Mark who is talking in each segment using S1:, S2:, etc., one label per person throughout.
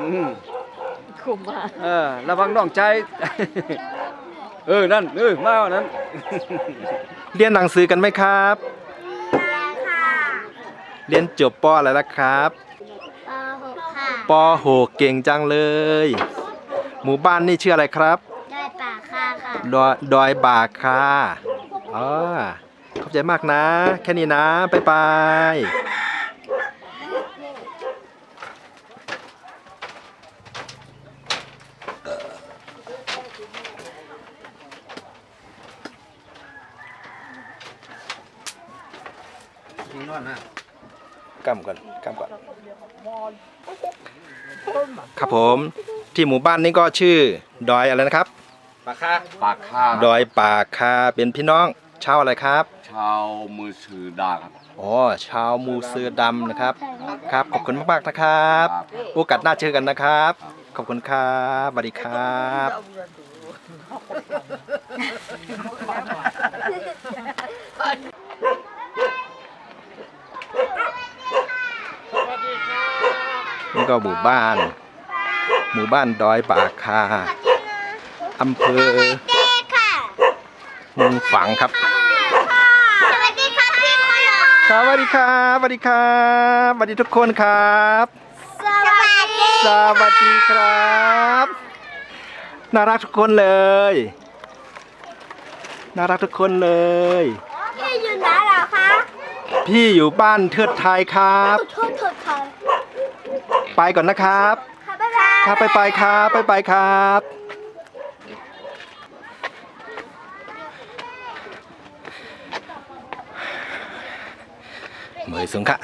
S1: อืม
S2: คุมมา
S1: เออระวังน้องใจ เออ นั่น เออ มาเอานั้น
S3: เรียนหนังสือกันไหมครับ
S4: ค่ะ
S3: เรียนจบปอะไรแล้วครับ
S4: ปหกค่ะ
S3: ปหกเก่งจังเลย หมู่บ้านนี่ชื่ออะไรครับ
S4: ได้ป่าค่าค่ะ
S3: ดอยดอยบากค่ะอ๋อขอบใจมากนะ แค่นี้นะ บ๊ายบาย
S1: อนนะ
S3: กำก่อนกำก่อนครับผมที่หมู่บ้านนี้ก็ชื่อ ดอยอะไรนะครับ
S1: ปากคาปากคา
S3: ดอยป่าคาเป็นพี่น้องชาวอะไรครับ
S1: ชาวมือถือดาครับ
S3: อ๋อชาวมูเสือดำนะครับ ครับขอบคุณมากๆนะครับ
S1: ครับ
S3: โอกาสหน้าเจอกันนะครับ ขอบคุณครับสวัสดีครับ นี่ก็หมู่บ้าน หมู่บ้านดอยป่าคาอำเภอ
S4: เจ๊ค่ะ
S3: เมืองฝังครับ
S4: สวัสดีค่ะพี่คนหล่อ
S3: ครับสวัสดีครับสวัสดีครับสวัสดีทุกคนครับ
S4: สวัสดี
S3: สวัสดีครับ น่ารักทุกคนเลย น่ารักทุกคนเลย
S4: พี่อยู่ไหนเหรอคะ
S3: พี่อยู่บ้านเทิดไทยครับ
S4: โทษโทษโทษ
S3: ไปก่อนนะครับ
S4: ค่ะบ๊ายบาย
S3: ครับไปไปครับไปไปครับเหมยสุงค่ะ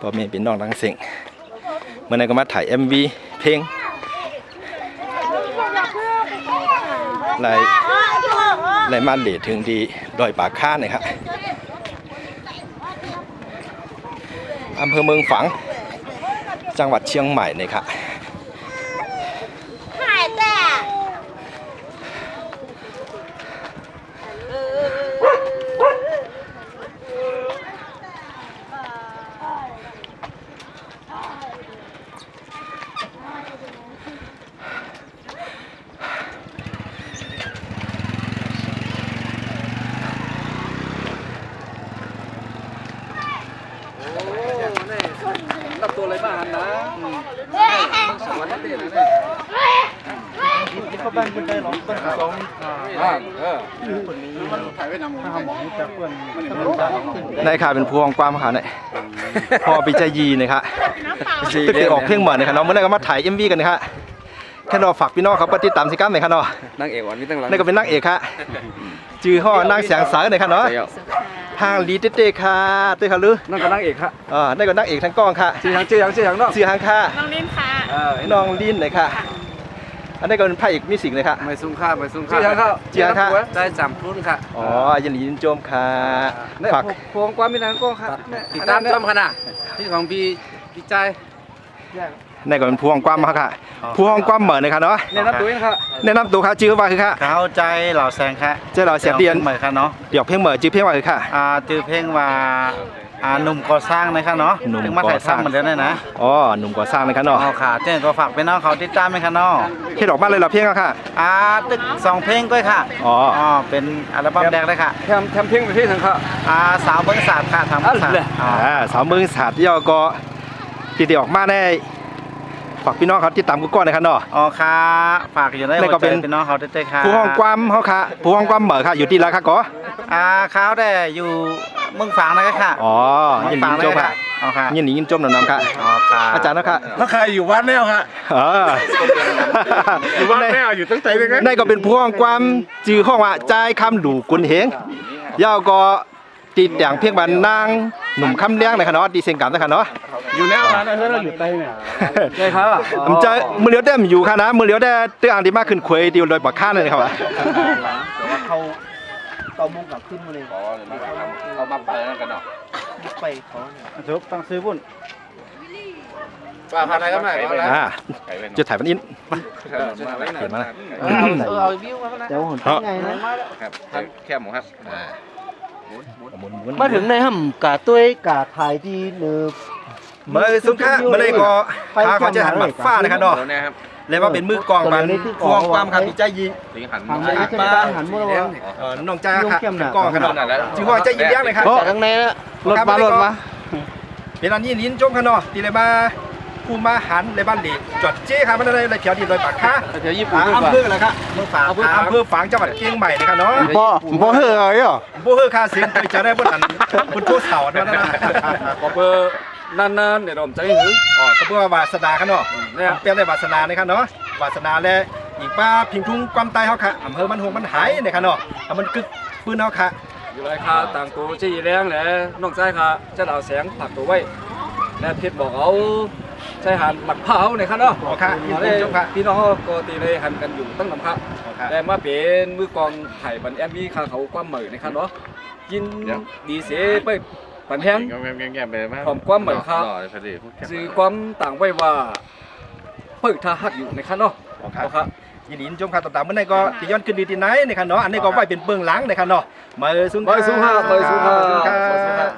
S3: พ่อแม่พี่น้องทั้งสิ่งเมื่อไหร่ก็มาถ่าย MV เพลงไล่ไล่มาเลทถึงดีดอยปากค้าหน่อยครับอำเภอเมืองฝัง จังหวัดเชียงใหม่เนี่ยครับ
S4: หายแต่
S1: ตับตัวอะไรมาหันนะต้องสว นนั่นเองนะเนี่ยเขาบ้านคนได้หรอบ้านสองอ่าเออมันถ่ายไว้นำทำของจากเพื่อน
S3: นายค่ะเป็นพวงความค่ะเนี่ยพอปิจายีนะครับตึกตึกออกเพลงเหมือนนะครับน้องเมื่อไหร่ก็มาถ่าย MV กันนะครับแค่นอฝากพี่น้องเขาปฏิดตามสิครับหน่อยครับเนาะ
S1: นางเอกวันนี้ตั้งหลัง
S3: นี่ก็เป็นนักเอกครับจือห่อนางเสียงสายหน่อยครับเนาะ ทางลีเต้ๆค่ะตื้อค่ะลือ
S1: นั่นก็นางเอกครับ
S3: อ่านี่ก็นักเอกทั้งกล้องค่ะ
S1: ชื่อยังชื่อยังชื่อยังเนาะ
S3: ชื่อหางค่ะ
S2: น้องลินค่ะ
S1: เออ
S3: น้องลินหน่อยค่ะ อันนี้ก็เป็นพระเอกมิวสิกเลยค่ะ
S5: ไม่ซุ้มค่าไม่ซุ้มค่า
S1: ชื่อยังครับ
S3: ชื่อยังครับ
S5: ได้จำทุนค่ะ
S3: อ๋อยันหลีนโจมค่ะ
S1: เนี่ย
S3: ฝาก
S1: พวงความมีนางกล้องครับ
S5: ติดตามชมขนาดที่ของพี่พี่ใจ
S3: นี่ก็เป็นพวงความมาค่ะ พวงความเหมือนเลยค่ะเนาะ
S1: เนี่ยนับตัวเองครับ
S3: แนะนำตัวค่ะชื่อว่าคือค่ะ
S5: เข้าใจเหล่าแซงค่ะ
S3: เจ้าเราเสียงเดียน
S5: เหมือนค่ะเนาะ
S3: เดี๋ยวเพลงเหมือนชื่อเพลงว่าคือค่ะ
S5: อ่าจือเพลงว่าอ่าหนุ่มก่อสร้างนะคะเนาะ
S3: หนุ่ม
S5: ถึงมาถ่าย
S3: ก่อสร้าง
S5: ทำเหมือนเดิมเลยนะ
S3: อ๋อหนุ่มก่อสร้างเลยค่ะเนาะ
S5: เอาค่ะเจ้าก็ฝากไปน้องเขาติดตามไหมคะเนาะ
S3: เฮ็ดออกมาเลยเหรอเพลงอะค่ะ
S5: อ่าตึกสองเพลงก็ค่ะ
S3: อ๋อ
S5: อ๋อเป็นอัลบั้มแรกเลยค่ะ
S1: แทมแทมเพ่งไปที่ทางเขา
S5: อ่าสาวเบิ้งศาสตร์ค่ะทำเบิ้งศาสต
S1: อันเหรอ
S5: ร์อ๋อ
S3: อ่าสาวเมืองศาสตร์ย่อก็ติดๆออกมาได้ ฝากพี่น้องเขาติดตามกูก่อนนะครับเนาะ
S5: อ๋อค่ะฝากอยู่ใน
S3: แล้วก็
S5: หัว
S3: เป็
S5: ใจ
S3: น
S5: พี่น้องเขาเต้ๆค่ะ
S3: ผู้ห้องความเฮาค่ะผู้ห้องความเหมือค่ะ อยู่ที่ละค่ะก็
S5: อ่าเขาได้อยู่เมืองฝางนะครับค่ะ
S3: อ๋อ
S5: เมื
S3: ยิ
S5: อนง
S3: ดี
S5: ฝาง
S3: จม
S5: เลย
S3: ค่ะ
S5: ค่ะอ๋อค่ะ
S3: ยินดียินจมหนำๆค่ะ
S5: อ๋อค่ะ
S3: อาจารย์นะค่ะ
S6: แล้วใครอยู่วัดแล้วฮะ
S3: เออ
S6: อยู่วัดแล้วอยู่ตั้งใจเลยไง
S3: นั่นก็เป็นผู้ห้องความจือห้องว่าใจายคำหลูกุนเหงย่อก็ติดอย่างเพียงบันนางหนุ่มคำเลี้ยงนะครับเนาะดีเซนกันนะครับเนาะ
S6: อยู่แนวนั้นนะเฮ้ยเราอยู่ใต้เนี่ย
S1: ใช่ครับ
S3: ผมจะมือเลี้ยวได้มอยู่ค่ะนะมือเลี้ยวได้ตื้ออ่างดีมากขึ้นควยเดียวโดยปักข้าเลยนะครับ
S5: เขาเต่ามุงกลับขึ้นมาเลย
S1: เอามาเปิดกันเนาะ
S5: ไปเขาเนี่ย
S1: ทุบตั้งซื้อบุญ
S5: ว่าอะไรก็ไม่ก็แล้ว
S3: อ่าจะถ่ายวันอิน
S1: เออมาไว้ไหน
S3: เห็นไหมล่ะ
S5: เออเอาวิวมาแล้ว
S3: เฮ้
S5: ไงนะ
S1: ครับท่านแค่หมูครับ
S3: อ่า
S1: มาถึงในห้ำกาตุ้ยกาถ่ายดีเนือ
S3: เมื่อสุขะเมื่อไรก็พาเขาจะหันหมักฟ้านะครับเนาะ
S6: แล้วเนี่ยครับ
S3: เลยว่าเป็นมือกองปันพวงความครับพี่ใจยี
S6: ถึงหัน
S1: หันมาจะได้หันมาว่า
S3: เอ่อน้องจ้าค่ะเป็นกองขนาดจึงว่าใจยีเลี้ยงเลยครับ
S1: จากข้างในแล้วรถมารถมา
S3: เป็นอันนี้ลิ้นจมขนาดตีเลยมาภูมิมาหันเลยบ้านเหล็กจอดเจ๊ครับมันอะไรอะไรเขียวดีลอยปากค้า
S6: เดี๋ยวญี่ปุ่น
S3: อำเภออะไรครับอำเภอฝางอำเภอฝางจังหวัดเชียงใหม่นะครับเนาะ
S1: บ่บ่เฮ้ยอะไรอะ
S3: โบเฮอร์คาเซียนเคยจะได้บนอันบนโพสเสานั่นนะ
S6: ก็เบอร์ นานๆเดี๋ยวผมจะให้หือ
S3: อ๋อก็เพื่อวาสนาครับเนาะ
S6: เนี่ย
S3: เป็นอะไรวาสนานะครับเนาะวาสนาและอีกป้าพิงทุ่งความตายเขาค่ะอำเภอมันหงมันหายนะครับเนาะเอามันกึกปืนเขาค่ะ
S6: อยู่ไรค่ะต่างตัวชี้แรงแหละน้องชายค่ะจะเอาแสงผักตัวไว้และเพชรบอกเอาใช้หันหมักเผาเนี่ยครับเนาะ
S3: อ๋อค่ะยินดีจบค่ะ
S6: พี่น้องก็ตีเลยหันกันอยู่ตั้งนำครับ
S3: อ๋อค่ะ
S6: แต่มาเป็นมือกองไผ่บันแอมบี้ข้าเขาความเหมยนะครับเนาะยินดีเสียไป ปันแห้งผมความเหมือนครับซื้อความต่างไว้ว่าเปิดท่าหักอยู่ในคันเนาะ
S3: อ๋อค่ะ
S6: ครับ
S3: ยินดีชมค่ะต่างๆเมื่อไหร่ก็ที่ย้อนขึ้นดีที่ไหนในคันเนาะอันนี้ก็ไว้เป็นเบื้องหลังในคันเนาะมาสูง
S6: ไปสู้ครับไปสู้ครับ
S3: ไปสู้ครับ